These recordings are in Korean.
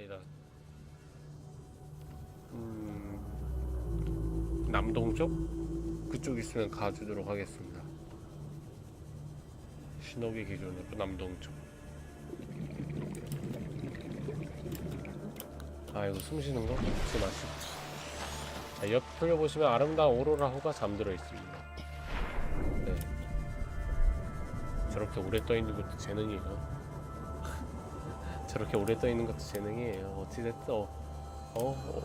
아니다. 음, 남동 쪽 그쪽 있으면 가주도록 하겠습니다. 신호기 기준으로 남동 쪽. 아 이거 숨 쉬는 거 잊지 마시고. 자, 옆을 보시면 아름다운 오로라 호가 잠들어 있습니다. 네. 저렇게 오래 떠 있는 것도 재능이에요. 저렇게 오래 떠 있는 것도 재능이에요. 어찌됐든 어, 어, 어.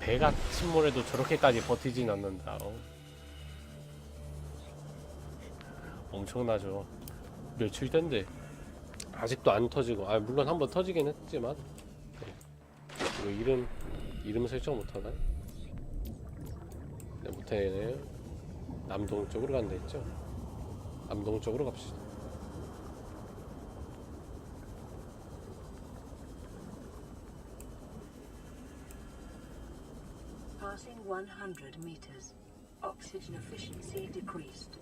배가 침몰해도 저렇게까지 버티진 않는다. 어. 엄청나죠. 며칠 된데 아직도 안 터지고, 아 물론 한번 터지긴 했지만 네. 이거 이름 이름 설정 못하나? 네, 못해네요. 남동 쪽으로 간다 했죠. 남동 쪽으로 갑시다. Passing 100 meters. Oxygen efficiency decreased.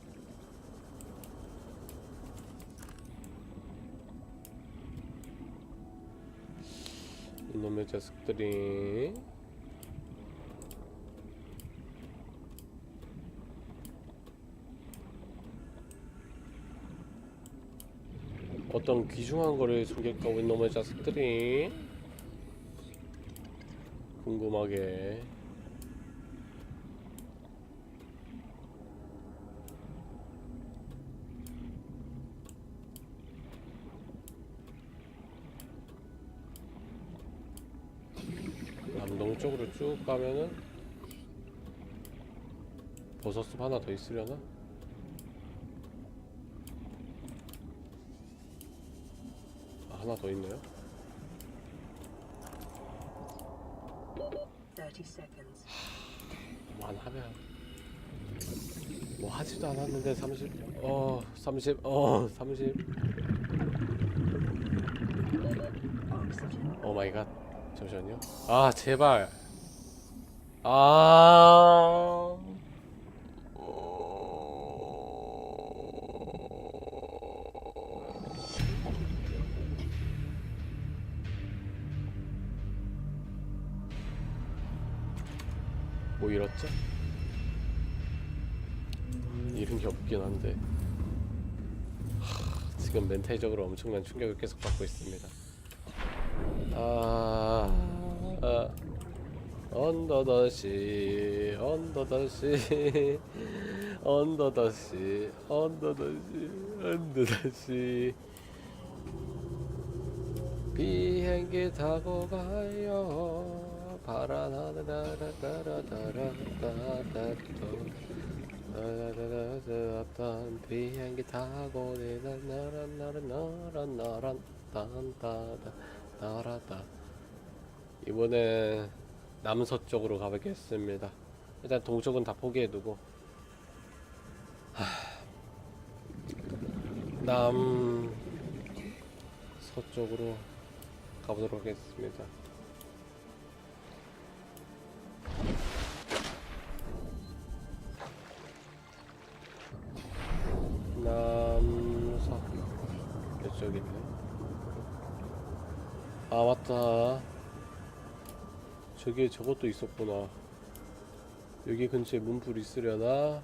이놈의 자식들이 어떤 귀중한 거를 숨길까고 이놈의 자식들이 궁금하게 남동 쪽으로 쭉 가면은 버섯숲 하나 더 있으려나? 아, 하나 더 있네요. 30 seconds. 만하면 뭐 하지도 않았는데 30, 어, 30, 어, 30. Oxygen. 오 마이 갓. 잠시만요. 아, 제발. 아. 뭐 잃었죠? 잃은 게 없긴 한데 하, 지금 멘탈적으로 엄청난 충격을 계속 받고 있습니다. 아, 아 언더더시 언더더시 언더더시 언더더시 언더더시. 비행기 타고 가요. 파란 하늘 따라따라따라따라따라따라따라 비행기 타고 나란 나란 나란 나란 따다 나라다 이번에 남서쪽으로 가보겠습니다. 일단 동쪽은 다 포기해두고. 하... 남 서쪽으로 가보도록 하겠습니다. 남서 이쪽이네. 아 맞다 저기에 저것도 있었구나 여기 근처에 문불 있으려나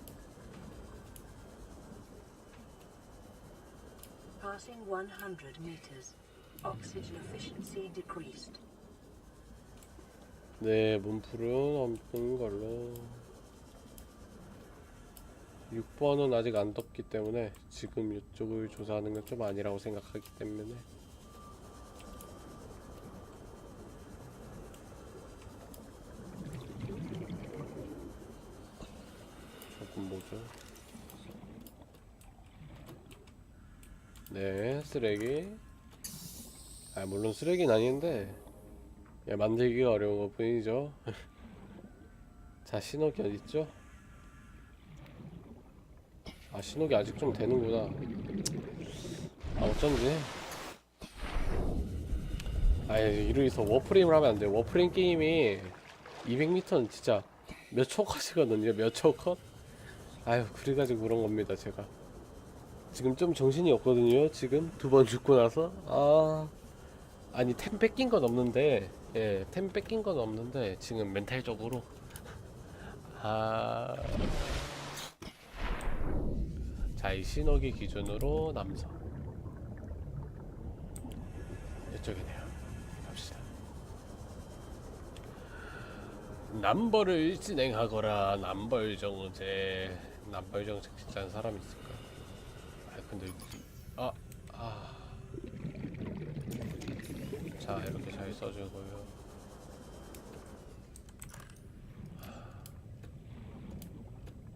Passing 100 meters. Oxygen efficiency decreased. 네 문불은 없는 걸로 6번은 아직 안 떴기 때문에 지금 이쪽을 조사하는 건 좀 아니라고 생각하기 때문에 조금 뭐죠? 네 쓰레기? 아 물론 쓰레기는 아닌데 예, 만들기가 어려운 것 뿐이죠. 자 신호기 어딨죠? 아 신호기 아직 좀 되는구나. 아 어쩐지. 아 이러이서 워프레임을 하면 안돼 워프레임 게임이 200m는 진짜 몇 초까지 가거든요. 몇 초컷? 아유 그래가지고 그런 겁니다 제가 지금 좀 정신이 없거든요. 지금 두 번 죽고 나서. 아 아니 템 뺏긴 건 없는데 예템 뺏긴 건 없는데 지금 멘탈적으로. 아. 자 이 신호기 기준으로 남성 이쪽이네요. 남벌을 진행하거라. 남벌 정제. 남벌 정책 진짜 사람 아 근데 아 아. 자 이렇게 잘 써주고요.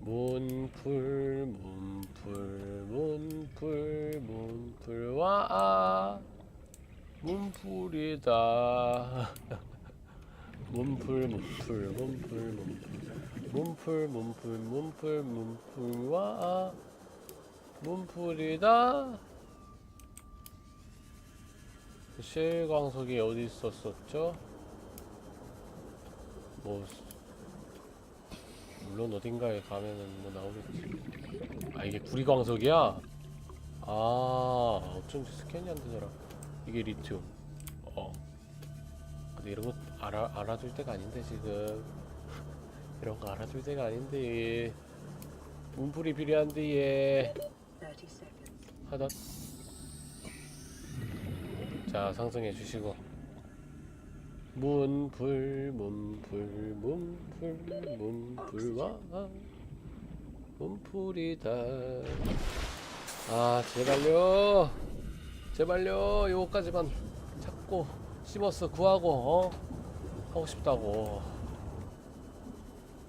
문풀 문풀 문풀 문풀와. 아 문풀이다. 문풀 문풀 문풀 문풀. 문풀 문풀 문풀 문풀와. 아 문풀이다 실광석이 어디 있었었죠? 뭐 물론 어딘가에 가면은 뭐 나오겠지. 아 이게 구리광석이야? 아 어쩐지 스캔이 안 되더라. 이게 리튬. 어. 근데 이런 거 알아 알아둘 때가 아닌데 지금 이런 거 알아둘 때가 아닌데 문풀이 필요한데 얘30 seconds. 하다. 자 상승해 주시고. 문불 문불 문불 문불와 문불이다. 아 제발요. 제발요. 요거까지만 찾고 씹어서 구하고 어? 하고 싶다고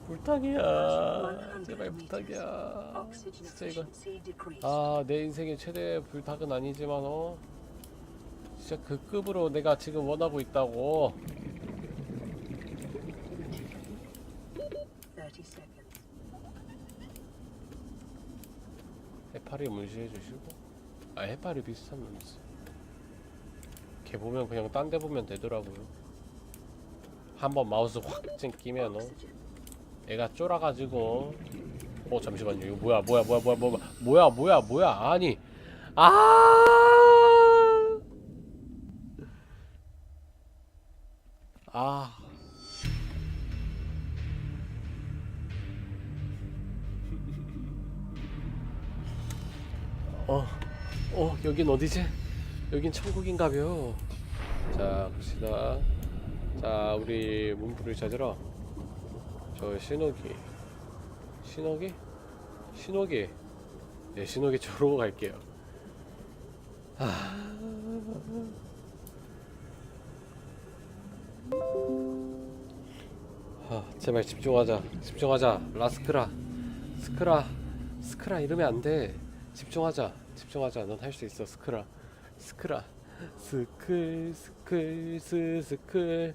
불닭이야 제발 Oxygen 진짜 decreased. 아, 내 인생의 최대 불닭은 아니지만 어. 진짜 그 급으로 내가 지금 원하고 있다고. 30 seconds. 해파리 문시해 주시고. 아, 해파리 비슷한 놈이지. 걔 보면 그냥 딴 데 보면 되더라고요. 한번 마우스 확 찡기면 어. 애가 쫄아가지고. 어, 잠시만요. 이거 뭐야, 뭐야, 뭐야, 뭐야, 뭐야, 뭐야, 뭐야, 뭐야. 아니. 아! 아. 어, 어, 여긴 어디지? 여긴 천국인가벼. 자, 봅시다. 자, 우리 문불을 찾으러 저 신호기, 신호기, 신호기, 네, 신호기 쪽으로 갈게요. 아, 제발 집중하자. 집중하자. 라스크라. 스크라. 스크라 이러면 안 돼. 집중하자. 집중하자. 넌 할 수 있어. 스크라. 스크라. 스클 스클 스 스클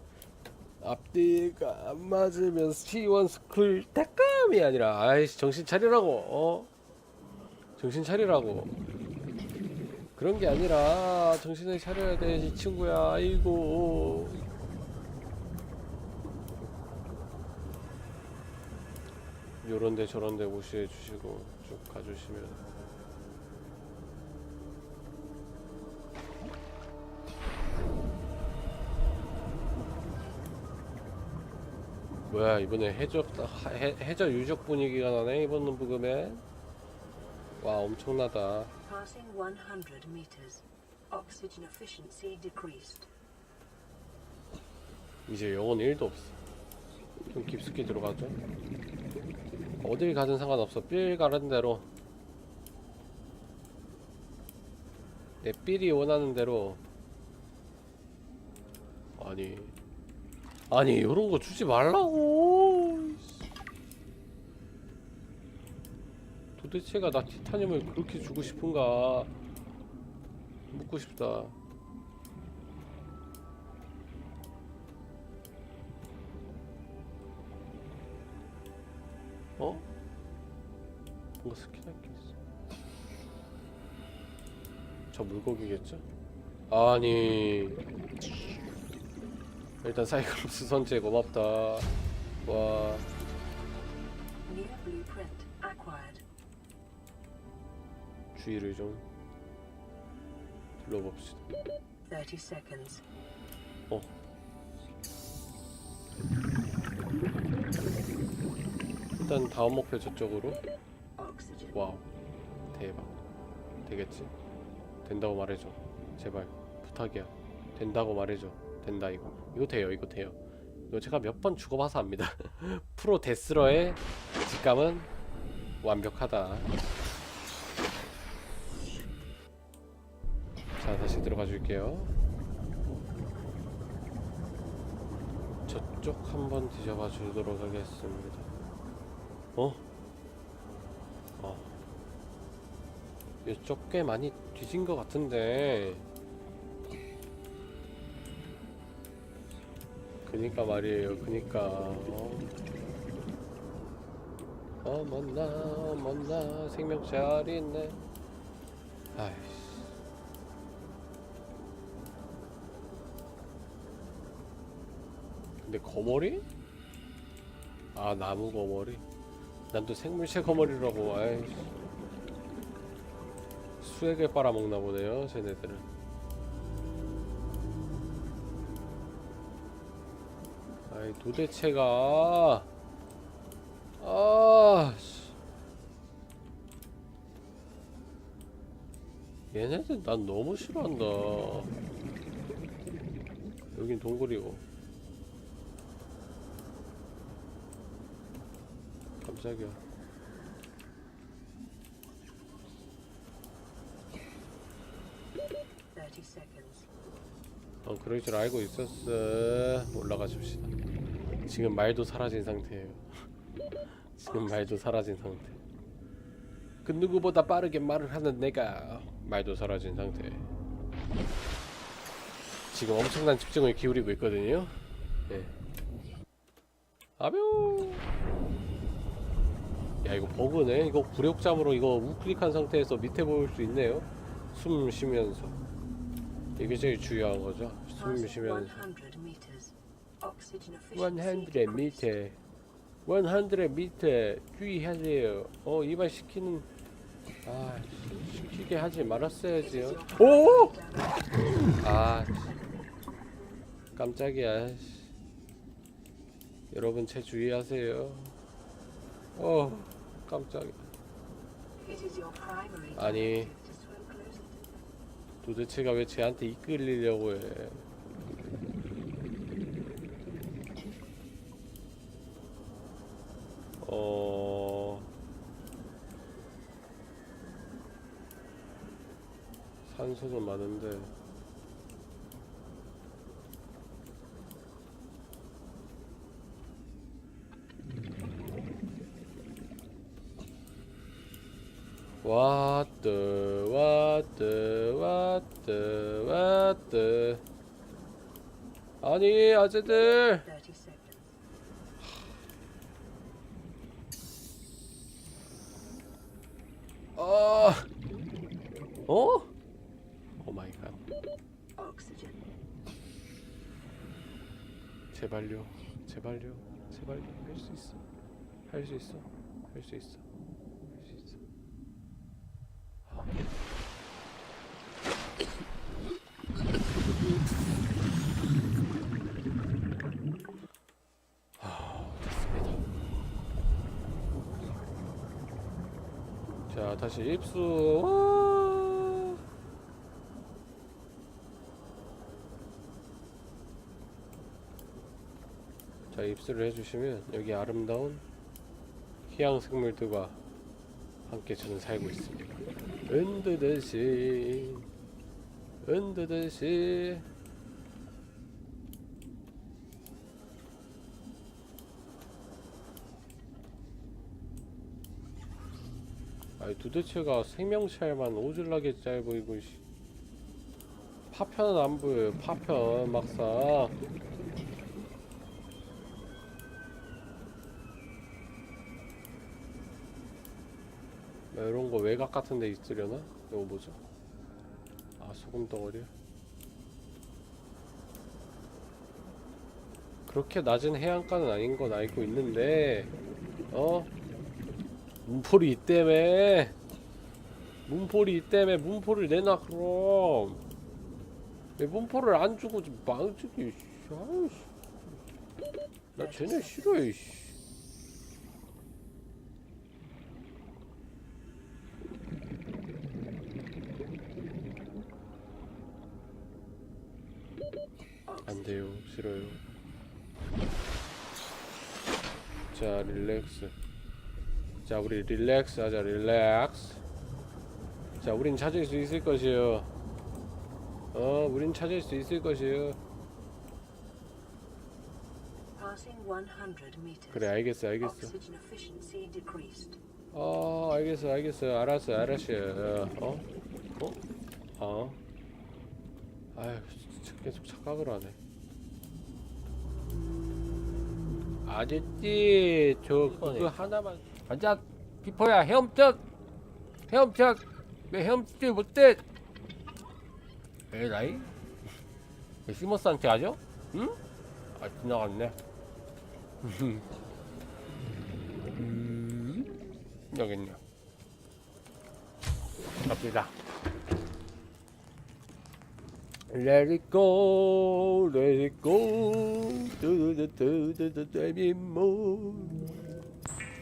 앞뒤가 안 맞으면 C1 스쿨 따끔이 아니라 아이씨 정신 차리라고 어? 정신 차리라고. 그런 게 아니라 정신을 차려야 돼이 친구야. 아이고. 요런데 저런데 무시해 주시고 쭉 가주시면 뭐야 이번에 해적 해, 해저 유적 분위기가 나네 이번 부금에. 와 엄청나다. Passing 100 meters. Oxygen efficiency decreased. 이제 영혼 1도 없어. 좀 깊숙이 들어가죠. 어딜 가든 상관없어. 삘 가는 대로. 내 삘이 원하는 대로. 아니 아니 요런 거 주지 말라고 도대체가 나 티타늄을 그렇게 주고 싶은가 묻고 싶다 어? 뭔가 스캔할 게 있어. 저 물고기겠죠? 아니. 일단 사이클롭스 선제 고맙다. 와. 주의를 좀 둘러봅시다. 30 seconds. 어. 일단 다음 목표 저쪽으로. 와우. 대박. 되겠지? 된다고 말해줘. 제발. 부탁이야. 된다고 말해줘. 된다 이거. 이거 돼요. 이거 돼요. 이거 제가 몇 번 죽어봐서 압니다. 프로 데스러의 직감은 완벽하다. 자, 다시 들어가 줄게요. 저쪽 한번 뒤져봐 주도록 하겠습니다. 어? 어. 이쪽 꽤 많이 뒤진 것 같은데. 그니까 말이에요. 그니까. 어. 어머나 어머나 생명 잘 있네. 아이씨. 근데 거머리? 아 나무 거머리? 난 또 생물체 거머리라고 아이씨 수액을 빨아먹나 보네요 쟤네들은 도대체가 아 씨. 얘네들 난 너무 싫어한다 여긴 동굴이고 깜짝이야. 어, 그럴 줄 알고 있었어. 올라가 줍시다. 지금 말도 사라진 상태예요. 지금 말도 사라진 상태. 그 누구보다 빠르게 말을 하는 내가 말도 사라진 상태. 지금 엄청난 집중을 기울이고 있거든요. 예. 아뇨. 야 이거 버그네. 이거 구력잠으로 이거 우클릭한 상태에서 밑에 볼수 있네요. 숨 쉬면서. 이게 제일 중요한 거죠. 숨 쉬면서. 100 meters. Oxygen 100 efficiency 밑에 100 밑에 주의하세요. 어 이발 시키는 아 시- 시키게 하지 말았어야지요. 오! 아 씨. 깜짝이야. 씨. 여러분 제 주의하세요. 어 깜짝이야. 아니. 도대체가 왜 쟤한테 이끌리려고 해? 어 산소는 많은데. 왔드 왔드 왔드 왔드 아니 아재들 30 seconds. 어 어? 오 마이 갓 Oxygen. 제발요 제발요 제발요. 할수 있어. 할 수 있어. 할 수 있어. 할 수 있어. 아, 됐습니다. 자 다시 입수 자 입수를 해주시면 여기 아름다운 희양 생물들과 함께 저는 살고 있습니다. 은드듯이 은드듯이 아니 도대체가 생명체만 오질나게 짧 보이고 씨. 파편은 안 보여요 파편 막상 뭐 이런 거 외곽 같은 데 있으려나? 이거 뭐죠? 아 소금 덩어리야? 그렇게 낮은 해안가는 아닌 건 알고 있는데 어? 문폴이 있다며 문폴이 있다며 문폴을 내놔 그럼 왜 몸포를 안 주고 좀 망치기 나 쟤네 싫어해 씨. 안 돼요 싫어요 자 릴렉스 자 우리 릴렉스 하자 릴렉스 자 우린 찾을 수 있을 것이요 어 우린 찾을 수 있을 것이요 Passing 100 meters. 그래 알겠어 알겠어. 어 알겠어 알겠어 알았어 알았어 어? 어? 어? 아휴 계속 착각을 하네 아저씨 저 그거 하나만. 가자 피포야. 헤엄쳐 헤엄쳐 왜 헤엄치지 못해? 에라이? 왜 시모스한테 하죠? 응? 아 지나갔네. 음, 여기 있네. 갑니다 Let it go, let it go, 두두두두두두 moon.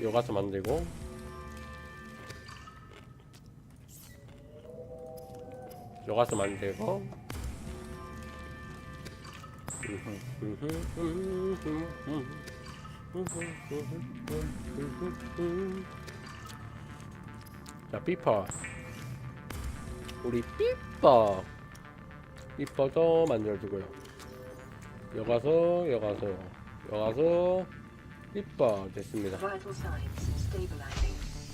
요 가서 만들고. 요 가서 만들고. 자, 삐퍼. 우리 삐퍼. 이뻐서 만들어주고요. 여가서 여가서 여가서 이뻐 됐습니다.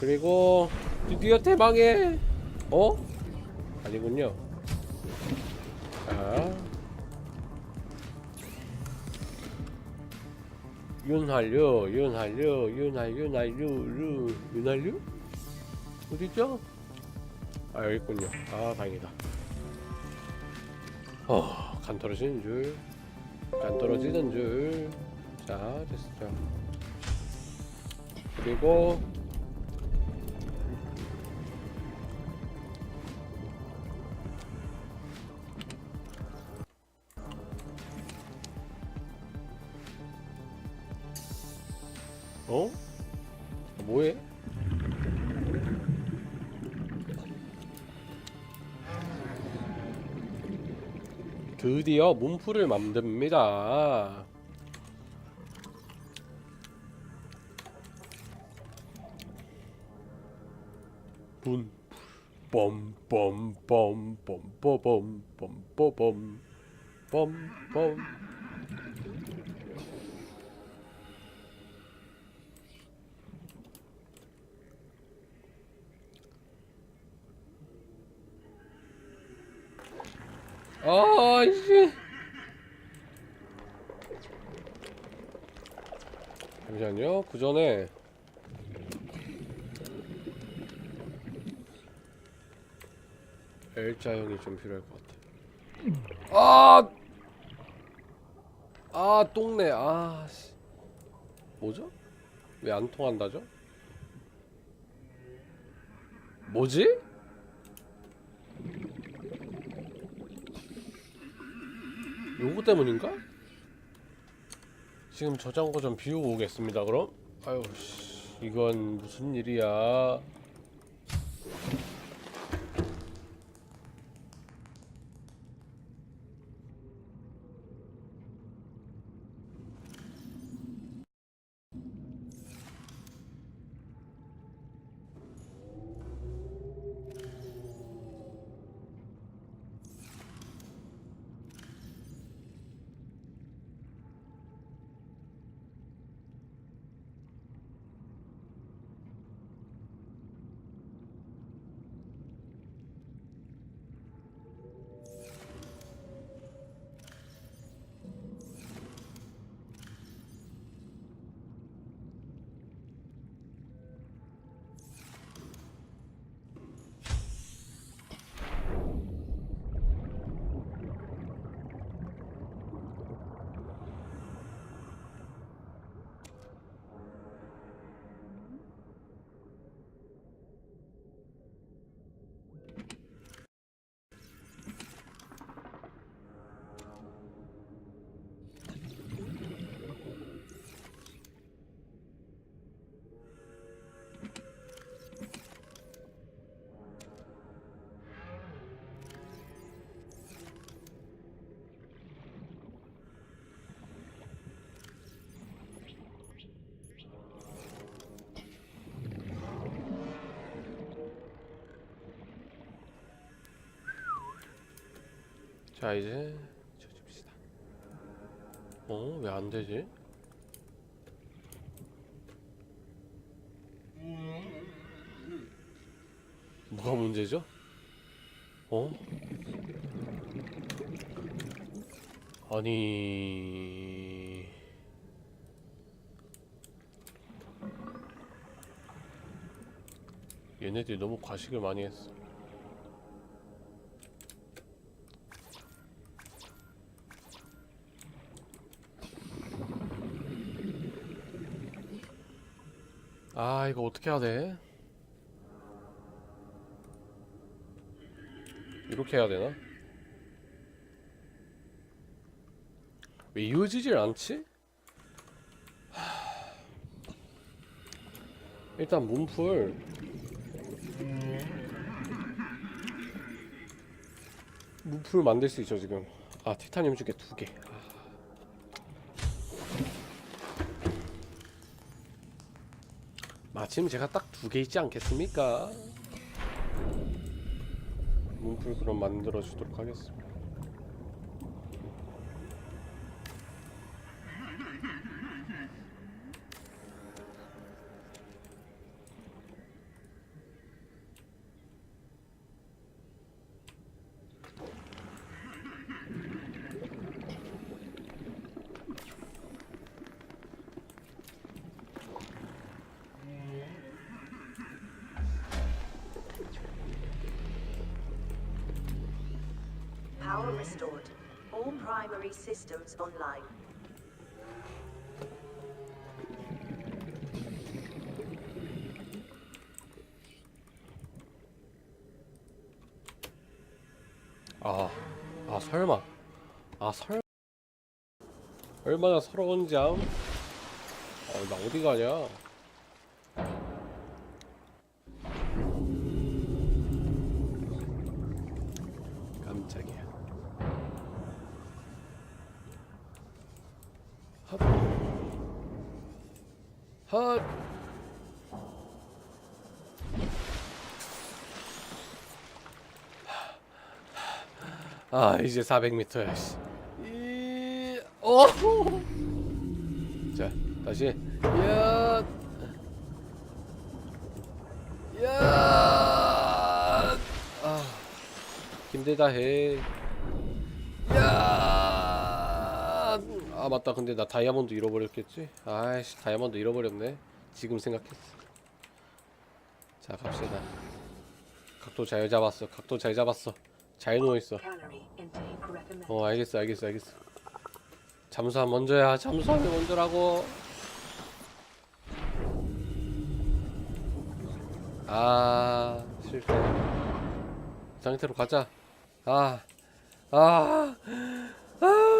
그리고 드디어 대망의 어? 아니군요. 자 윤활유 윤활유 윤활유 윤활유 윤활유 어디죠? 아 여기 있군요. 아 다행이다. 어, 간 떨어지는 줄. 간 떨어지는 줄. 자, 됐어. 그리고 어? 뭐해? 드디어 문풀을 만듭니다. 문 뻔뻔뻔뻔뻔뻔뻔뻔뻔 아이씨 잠시만요 그 전에 L자형이 좀 필요할 것 같아 아! 아 똥내 아 씨 뭐죠? 왜 안 통한다죠? 뭐지? 요거 때문인가? 지금 저장고 좀 비우고 오겠습니다 그럼. 아유 씨. 이건 무슨 일이야 자 이제 쳐줍시다 어? 왜 안 되지? 뭐가 문제죠? 어? 아니 얘네들이 너무 과식을 많이 했어 아 이거 어떻게 해야 돼? 이렇게 해야 되나? 왜 이어지질 않지? 하... 일단 문풀 문풀 만들 수 있죠 지금 아 티타늄 주게 두개 마침 제가 딱 두 개 있지 않겠습니까? 문풀 그럼 만들어 주도록 하겠습니다. Power restored. All primary systems online. 아, 아 설마, 아 설, 얼마나 서러운지 암. 아, 나 어디 가냐? 헛. 아 이제 400m야 씨. 이... 어. 자 다시 야. 야. 아 힘들다 해. 야. 아 맞다 근데 나 다이아몬드 잃어버렸겠지? 아이씨 다이아몬드 잃어버렸네. 지금 생각했어. 자 갑시다. 각도 잘 잡았어. 각도 잘 잡았어. 잘 누워 있어. Calorie intake recommended. 어 알겠어 알겠어 알겠어 잠수함 먼저야 잠수함이 먼저라고 아 실패 이 상태로 가자 아아 아, 아,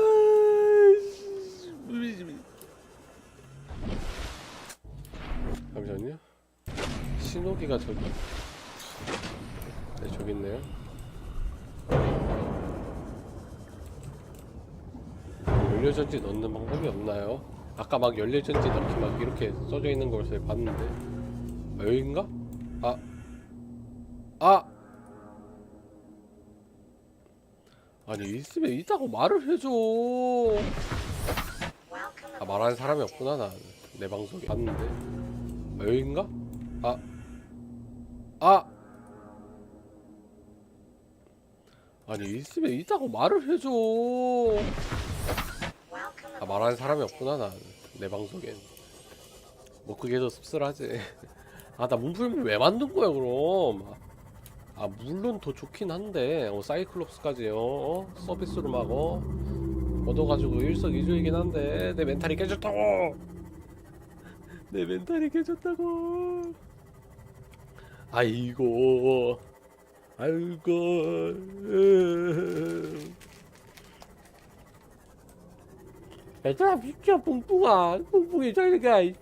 신호기가 저기 네 저기 있네요 연료전지 넣는 방법이 없나요? 아까 막 연료전지 넣기 막 이렇게 써져 있는 걸 제가 봤는데 아, 여긴가? 아, 아, 아니 있으면 있다고 말을 해줘. 아 말하는 사람이 없구나 나 내 방송에 봤는데 아, 여긴가? 아, 아. 아니 있으면 있다고 말을 해줘. 아 말하는 사람이 없구나 나내 방송엔 뭐 그게 더 씁쓸하지 아 나 문풀물 왜 만든 거야 그럼 아 물론 더 좋긴 한데 어, 사이클롭스까지 어, 어? 서비스로 막 어? 얻어가지고 일석이조이긴 한데 내 멘탈이 깨졌다고 내 멘탈이 깨졌다고 아이고 아이고 으. 얘들아 비켜 뿡뿡아 뿡뿡이 저리 가 이.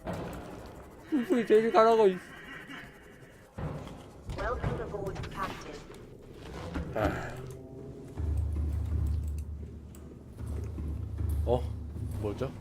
뿡뿡이 저리 가라고 이. Welcome aboard, Captain. 어? 뭐죠?